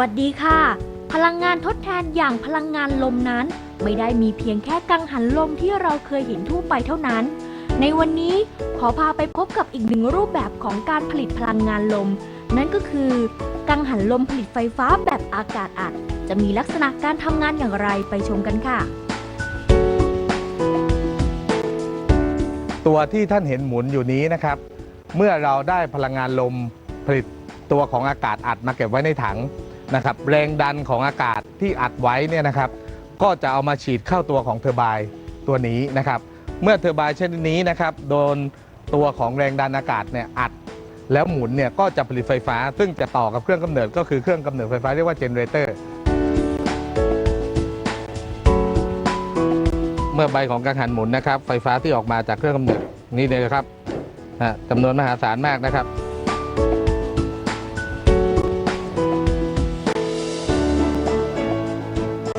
วัสดีค่ะ พลังงานทดแทนอย่างพลังงานลมนั้น ไม่ได้มีเพียงแค่กังหันลมที่เราเคยเห็นทั่วไปเท่านั้น ในวันนี้ขอพาไปพบกับอีกหนึ่งรูปแบบของการผลิตพลังงานลม นั่นก็คือ กังหันลมผลิตไฟฟ้าแบบอากาศอัด จะมีลักษณะการทำงานอย่างไรไปชมกันค่ะ ตัวที่ท่านเห็นหมุนอยู่นี้นะครับ เมื่อเราได้พลังงานลมผลิตตัวของอากาศอัดมาเก็บไว้ในถัง นะครับแรงดันของอากาศที่อัดไว้เนี่ยนะครับก็จะเอามาฉีดเข้าตัวของเทอร์ไบน์ตัวนี้นะครับเมื่อเทอร์ไบน์ชนิดนี้นะครับโดนตัวของแรงดันอากาศเนี่ยอัดแล้วหมุนเนี่ยก็จะผลิตไฟฟ้า ซึ่งจะต่อกับเครื่องกำเนิดก็คือเครื่องกำเนิดไฟฟ้าเรียกว่าเจเนเรเตอร์เมื่อใบของกังหันหมุนนะครับ ไฟฟ้าที่ออกมาจากเครื่องกำเนิดนี่เลยครับจำนวนมหาศาลมากนะครับ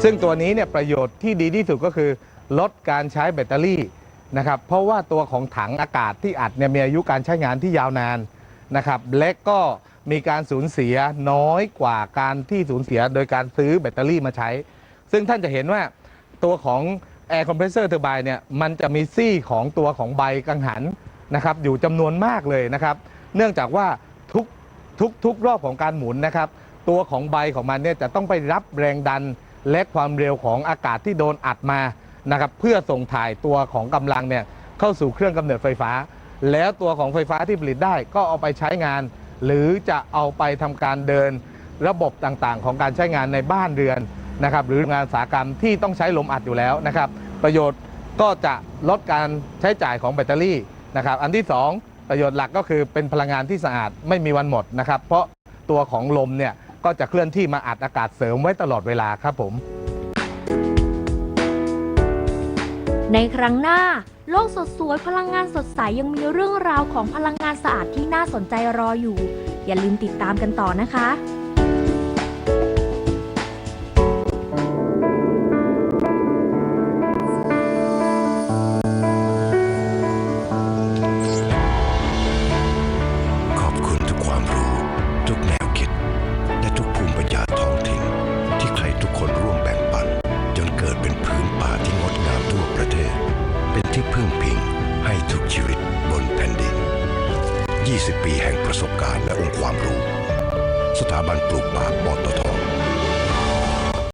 ซึ่งตัวนี้เนี่ยประโยชน์ที่ดีที่สุดก็คือ ลดการใช้แบตเตอรี่นะครับเพราะว่าตัวของถังอากาศที่อัดเนี่ยมีอายุการใช้งานที่ยาวนานนะครับและก็มีการสูญเสียน้อยกว่าการที่สูญเสียโดยการซื้อแบตเตอรี่มาใช้ ซึ่งท่านจะเห็นว่าตัวของ Air Compressor Turbine เนี่ยมันจะมีซี่ของตัวของใบกังหันนะครับอยู่จำนวนมากเลยนะครับ เนื่องจากว่าทุกทุกทุกรอบของการหมุนนะครับ ตัวของใบของมันเนี่ยจะต้องไปรับแรงดัน และความเร็วของอากาศที่โดนอัดมานะครับเพื่อส่งถ่ายตัวของกำลังเนี่ยเข้าสู่เครื่องกำเนิดไฟฟ้า แล้วตัวของไฟฟ้าที่ผลิตได้ก็เอาไปใช้งาน หรือจะเอาไปทำการเดินระบบต่างๆ ของการใช้งานในบ้านเรือนนะครับหรืองานสาหกรรมที่ต้องใช้ลมอัดอยู่แล้วนะครับ ประโยชน์ก็จะลดการใช้จ่ายของแบตเตอรี่นะครับ อันที่สองประโยชน์หลักก็คือเป็นพลังงานที่สะอาดไม่มีวันหมดนะครับ เพราะตัวของลมเนี่ย ก็จะเคลื่อนที่มาอัดอากาศเสริมไว้ตลอดเวลาครับผม ในครั้งหน้า โลกสดสวยพลังงานสดใสยังมีเรื่องราวของพลังงานสะอาดที่น่าสนใจรออยู่ อย่าลืมติดตามกันต่อนะคะ ที่พึ่งพิงให้ทุกชีวิตบนแผ่นดิน 20 ปีแห่งประสบการณ์และองค์ความรู้ สถาบันปลูกป่าปตท